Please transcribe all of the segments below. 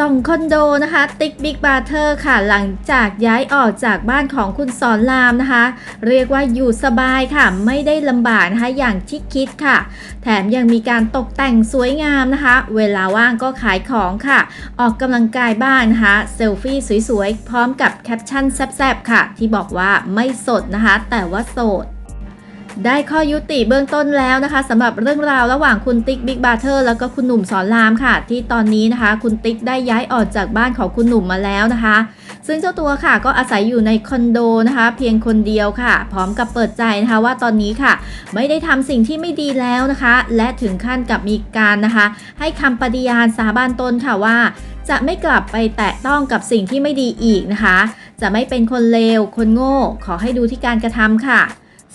สองคอนโดนะคะ ติ๊กบิ๊กบาร์เทอร์ค่ะ หลังจากย้ายออกจากบ้านของคุณสอนรามนะคะ เรียกว่าอยู่สบายค่ะ ไม่ได้ลำบากนะคะอย่างที่คิดค่ะ แถมยังมีการตกแต่งสวยงามนะคะ เวลาว่างก็ขายของค่ะ ออกกำลังกายบ้างนะคะเซลฟี่สวยๆ พร้อมกับแคปชั่นแซ่บๆค่ะ ที่บอกว่าไม่สดนะคะ แต่ว่าโสด ได้ข้อยุติเบื้องต้นแล้วนะคะสำหรับเรื่องราวระหว่างคุณติ๊กบิ๊กบาร์เทอร์แล้วก็คุณหนุ่มสอนรามค่ะ ที่ตอนนี้นะคะ คุณติ๊กได้ย้ายออกจากบ้านของคุณหนุ่มมาแล้วนะคะ ซึ่งเจ้าตัวค่ะก็อาศัยอยู่ในคอนโดนะคะ เพียงคนเดียวค่ะ พร้อมกับเปิดใจนะคะว่าตอนนี้ค่ะ ไม่ได้ทำสิ่งที่ไม่ดีแล้วนะคะ และถึงขั้นกับมีการนะคะ ให้คำปฏิญาณสาบานตนค่ะว่า จะไม่กลับไปแตะต้องกับสิ่งที่ไม่ดีอีกนะคะ จะไม่เป็นคนเลวคนโง่ ขอให้ดูที่การกระทำค่ะ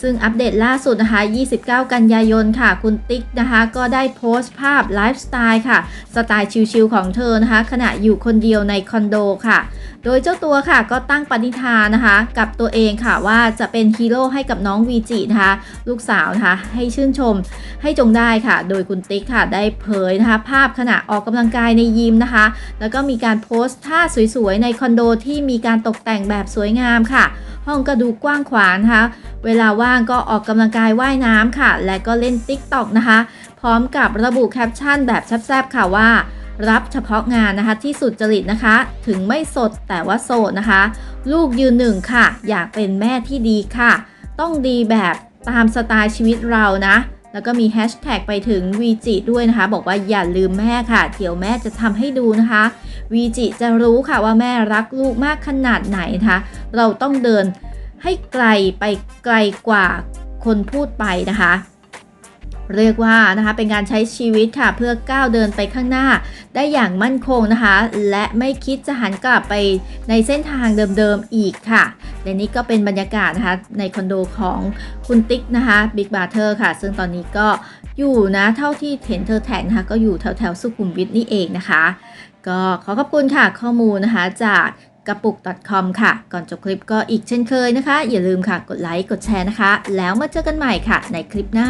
ซึ่งอัปเดตล่าสุดนะคะ 29 กันยายนค่ะ คุณติ๊กนะคะ ก็ได้โพสต์ภาพไลฟ์สไตล์ค่ะ สไตล์ชิลๆของเธอนะคะ ขณะอยู่คนเดียวในคอนโดค่ะ โดยเจ้าตัวค่ะก็ตั้งปณิธานนะคะ กับตัวเองค่ะว่าจะเป็นฮีโร่ให้กับน้องวีจินะคะ ลูกสาวนะคะ ให้ชื่นชมให้จงได้ค่ะ โดยคุณติ๊กค่ะ ได้เผยนะคะ ภาพขณะออกกำลังกายในยิมนะคะ แล้วก็มีการโพสต์ท่าสวยๆในคอนโดที่มีการตกแต่งแบบสวยงามค่ะ ห้องก็ดูกว้างขวางนะคะ เวลาว่างก็ออกกำลังกายว่ายน้ำค่ะ และก็เล่น t ิ k t o k นะคะ พร้อมกับระบุแคปชั่นแบบแซ่บๆค่ะว่า รับเฉพาะงานนะคะที่สุดจริตนะคะ ถึงไม่สดแต่ว่าโสดนะคะ ลูกยืนหนึ่งค่ะ อยากเป็นแม่ที่ดีค่ะ ต้องดีแบบตามสไตล์ชีวิตเรานะ แล้วก็มีแฮชแท็กไปถึงวีจิด้วยนะคะ บอกว่าอย่าลืมแม่ค่ะ เดี๋ยวแม่จะทำให้ดูนะคะวีจิจะรู้ค่ะว่าแม่รักลูกมากขนาดไหนนะคะ เราต้องเดิน ให้ไกลไปไกลกว่าคนพูดไปนะคะ เรียกว่านะคะเป็นการใช้ชีวิตค่ะ เพื่อก้าวเดินไปข้างหน้า ได้อย่างมั่นคงนะคะ และไม่คิดจะหันกลับไปในเส้นทางเดิมๆอีกค่ะและนี่ก็เป็นบรรยากาศนะคะในคอนโดของคุณติ๊กนะคะบิ๊กบาร์เทอร์ค่ะ ซึ่งตอนนี้ก็อยู่นะเท่าที่เห็นเธอแท็กนะคะก็อยู่แถวๆสุขุมวิทนี่เองนะคะ ก็ขอขอบคุณค่ะข้อมูลนะคะจาก กระปุก .com ค่ะ ก่อนจบคลิปก็อีกเช่นเคยนะคะ อย่าลืมค่ะ กดไลค์ กดแชร์นะคะ แล้วมาเจอกันใหม่ค่ะ ในคลิปหน้า